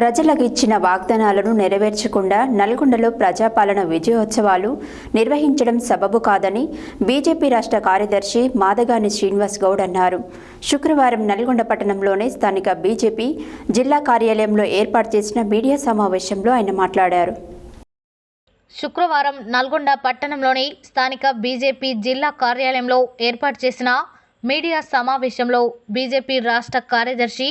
ప్రజలకు ఇచ్చిన వాగ్దానాలను నెరవేర్చకుండా నల్గొండలో ప్రజాపాలన విజయోత్సవాలు నిర్వహించడం సబబు కాదని బీజేపీ రాష్ట్ర కార్యదర్శి మాదగాని శ్రీనివాస్ గౌడ్ అన్నారు. శుక్రవారం నల్గొండ పట్టణంలోని స్థానిక బీజేపీ జిల్లా కార్యాలయంలో ఏర్పాటు చేసిన మీడియా సమావేశంలో ఆయన మాట్లాడారు. శుక్రవారం నల్గొండ పట్టణంలోని స్థానిక బీజేపీ జిల్లా కార్యాలయంలో ఏర్పాటు చేసిన మీడియా సమావేశంలో బీజేపీ రాష్ట్ర కార్యదర్శి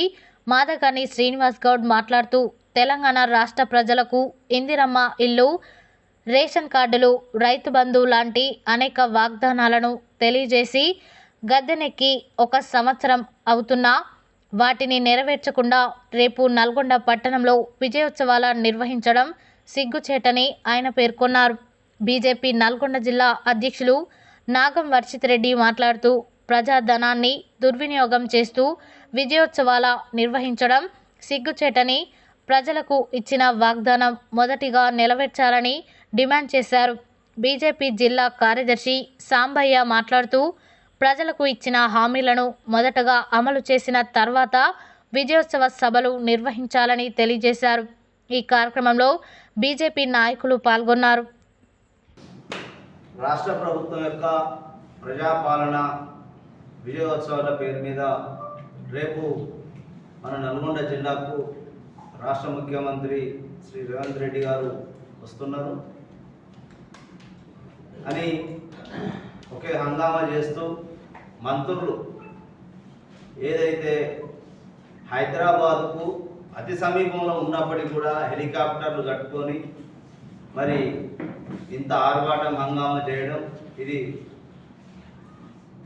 మాదకని శ్రీనివాస్ గౌడ్ మాట్లాడుతూ తెలంగాణ రాష్ట్ర ప్రజలకు ఇందిరమ్మ ఇల్లు రేషన్ కార్డులు రైతు బంధు లాంటి అనేక వాగ్దానాలను తెలియజేసి గద్దెనెక్కి ఒక సంవత్సరం అవుతున్నా వాటిని నెరవేర్చకుండా రేపు నల్గొండ పట్టణంలో విజయోత్సవాల నిర్వహించడం సిగ్గుచేటని ఆయన పేర్కొన్నారు. బీజేపీ నల్గొండ జిల్లా అధ్యక్షులు నాగం వర్షిత్ రెడ్డి మాట్లాడుతూ ప్రజాధనాన్ని దుర్వినియోగం చేస్తూ విజయోత్సవాల నిర్వహించడం సిగ్గుచేటని ప్రజలకు ఇచ్చిన వాగ్దానం మొదటిగా నెరవేర్చాలని డిమాండ్ చేశారు. బీజేపీ జిల్లా కార్యదర్శి సాంబయ్య మాట్లాడుతూ ప్రజలకు ఇచ్చిన హామీలను మొదటగా అమలు చేసిన తర్వాత విజయోత్సవ సభలు నిర్వహించాలని తెలియజేశారు. ఈ కార్యక్రమంలో బీజేపీ నాయకులు పాల్గొన్నారు. రాష్ట్ర ప్రభుత్వం యొక్క ప్రజాపాలన విజయోత్సవాల పేరు మీద రేపు మన నల్గొండ జిల్లాకు రాష్ట్ర ముఖ్యమంత్రి శ్రీ రేవంత్ రెడ్డి గారు వస్తున్నారు. అని ఒకే హంగామా చేస్తూ మంత్రులు ఏదైతే హైదరాబాద్కు అతి సమీపంలో ఉన్నప్పటికీ కూడా హెలికాప్టర్లు కట్టుకొని మరి ఇంత ఆర్భాటం హంగామా చేయడం ఇది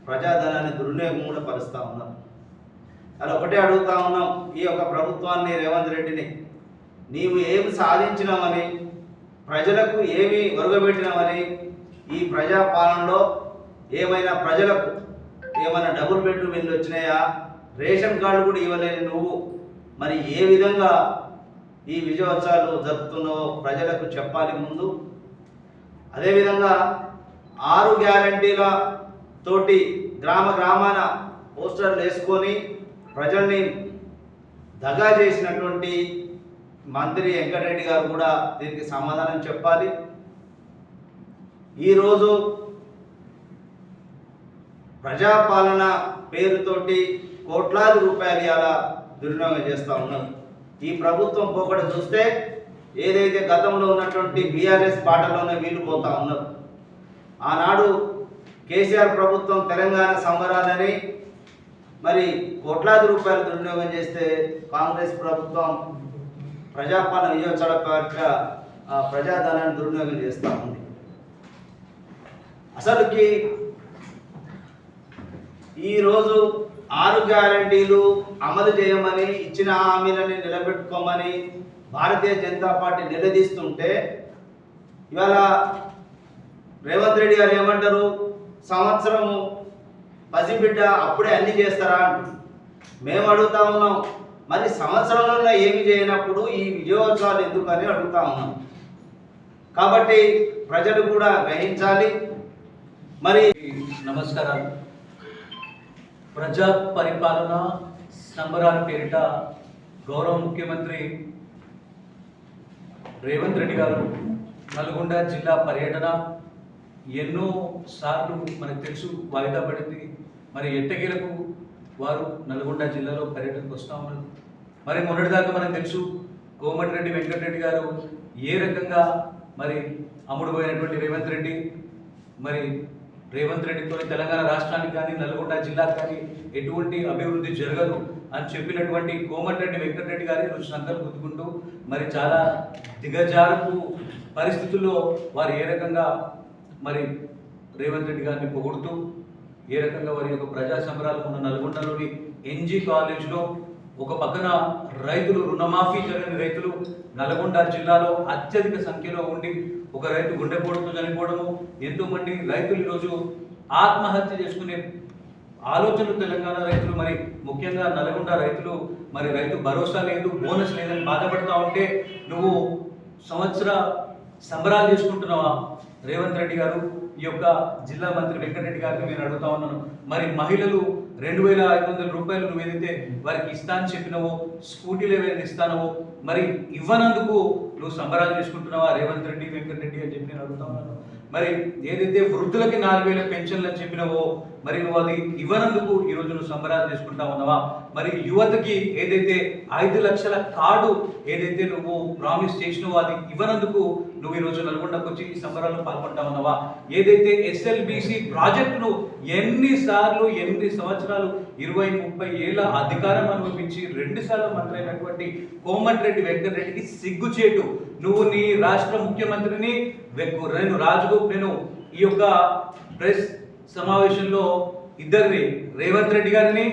ప్రజాధనాన్ని దుర్వినియోగం కూడా పరుస్తూ ఉన్నాం. అలా ఒకటే అడుగుతా ఉన్నాం ఈ యొక్క ప్రభుత్వాన్ని రేవంత్ రెడ్డిని నీవు ఏమి సాధించినామని ప్రజలకు ఏమి ఒరగబెట్టినామని ఈ ప్రజాపాలనలో ఏమైనా ప్రజలకు ఏమైనా డబుల్ బెడ్రూమ్ ఇల్లు వచ్చినాయా? రేషన్ కార్డు కూడా ఇవ్వలేని నువ్వు. మరి ఏ విధంగా ఈ విజయోత్సవాలు జరుపుతున్నావో ప్రజలకు చెప్పాలి ముందు. అదేవిధంగా ఆరు గ్యారంటీల తోటి గ్రామ గ్రామాన పోస్టర్లు వేసుకొని ప్రజల్ని దగా చేసినటువంటి మంత్రి వెంకటరెడ్డి గారు కూడా దీనికి సమాధానం చెప్పాలి. ఈరోజు ప్రజాపాలన పేరుతోటి కోట్లాది రూపాయలు ఇలా దుర్వినియోగం చేస్తూ ఉన్నారు. ఈ ప్రభుత్వం పోకడ చూస్తే ఏదైతే గతంలో ఉన్నటువంటి బీఆర్ఎస్ పాటలోనే వీళ్ళు పోతా ఉన్నారు. ఆనాడు కేసీఆర్ ప్రభుత్వం తెలంగాణ సంబరాలని మరి కోట్లాది రూపాయలు దుర్వినియోగం చేస్తే కాంగ్రెస్ ప్రభుత్వం ప్రజాపాలన విజయోత్సవ పట్ల ఆ ప్రజాధనాన్ని దుర్వినియోగం చేస్తూ ఉంది. అసలుకి ఈరోజు ఆరు గ్యారంటీలు అమలు చేయమని ఇచ్చిన హామీలని నిలబెట్టుకోమని భారతీయ జనతా పార్టీ నిలదీస్తుంటే ఇవాళ రేవంత్ రెడ్డి గారు ఏమంటారు? సంవత్సరము పసిబిడ్డ అప్పుడే అన్ని చేస్తారా మేము అడుగుతా ఉన్నాం. మరి సంవత్సరంలో ఏమి చేయనప్పుడు ఈ విజయోత్సవాలు ఎందుకని అడుగుతా ఉన్నాం. కాబట్టి ప్రజలు కూడా గ్రహించాలి. మరి నమస్కారాలు. ప్రజా పరిపాలన సంబరాల పేరిట గౌరవ ముఖ్యమంత్రి రేవంత్ రెడ్డి గారు నల్గొండ జిల్లా పర్యటన ఎన్నో సార్లు మనకు తెలుసు వాయిదా పడింది. మరి ఎట్టకేలకు వారు నల్గొండ జిల్లాలో పర్యటనకు వస్తూ ఉన్నారు. మరి మొన్నటిదాకా మనకు తెలుసు కోమటిరెడ్డి వెంకటరెడ్డి గారు ఏ రకంగా మరి అమ్ముడుపోయినటువంటి రేవంత్ రెడ్డి మరి రేవంత్ రెడ్డితో తెలంగాణ రాష్ట్రానికి కానీ నల్గొండ జిల్లాకు కానీ ఎటువంటి అభివృద్ధి జరగదు అని చెప్పినటువంటి కోమటిరెడ్డి వెంకటరెడ్డి గారి ఈరోజు సంకల్పం గుద్దుకుంటూ మరి చాలా దిగజారుపు పరిస్థితుల్లో వారు ఏ రకంగా మరి రేవంత్ రెడ్డి గారిని పొగుడుతూ ఏ రకంగా వారి యొక్క ప్రజా సంబరాలు ఉన్న నల్గొండలోని ఎన్జీ కాలేజ్లో ఒక పక్కన రైతులు రుణమాఫీ జరగని రైతులు నల్గొండ జిల్లాలో అత్యధిక సంఖ్యలో ఉండి ఒక రైతు గుండెపోటుతో చనిపోవడము ఎంతోమంది రైతులు ఈరోజు ఆత్మహత్య చేసుకునే ఆలోచనలు తెలంగాణ రైతులు మరి ముఖ్యంగా నల్గొండ రైతులు మరి రైతు భరోసా లేదు బోనస్ లేదని బాధపడతా ఉంటే నువ్వు సంవత్సర సంబరాలు చేసుకుంటున్నావా? రేవంత్ రెడ్డి గారు ఈ యొక్క జిల్లా మంత్రి వెంకటరెడ్డి గారిని నేను అడుగుతా ఉన్నాను. మరి మహిళలు రెండు వేల ఐదు వందల రూపాయలు నువ్వు ఏదైతే వారికి ఇస్తా అని చెప్పినవో స్కూటీలు ఏవైతే ఇస్తానవో మరి ఇవ్వనందుకు నువ్వు సంబరాలు చేసుకుంటున్నావా రేవంత్ రెడ్డి వెంకటరెడ్డి అని చెప్పి నేను అడుగుతా ఉన్నాను. మరి ఏదైతే వృద్ధులకి నాలుగు వేల పెన్షన్లు అని చెప్పినవో మరి నువ్వు అది ఇవ్వనందుకు ఈ నువ్వు సంబరాలు చేసుకుంటా ఉన్నావా? మరి యువతకి ఏదైతే ఐదు లక్షల కార్డు ఏదైతే నువ్వు ప్రామిస్ చేసినవో అది ఇవ్వనందుకు నువ్వు ఈ రోజు నల్గొండకు వచ్చి ఈ సంబరాల్లో పాల్గొంటా ఉన్నావా? ఏదైతే ఎస్ఎల్బిసి ప్రాజెక్టును ఎన్నిసార్లు ఎన్ని సంవత్సరాలు ఇరవై ముప్పై ఏళ్ళ అధికారం అనుభవించి రెండుసార్లు మంత్రి అయినటువంటి కోమటిరెడ్డి వెంకటరెడ్డికి సిగ్గుచేటు నువ్వు నీ రాష్ట్ర ముఖ్యమంత్రిని వెక్కు- నేను రాజుకు నేను ఈ యొక్క ప్రెస్ సమావేశంలో ఇద్దరిని రేవంత్ రెడ్డి గారిని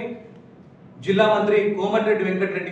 జిల్లా మంత్రి కోమటిరెడ్డి వెంకటరెడ్డి గారిని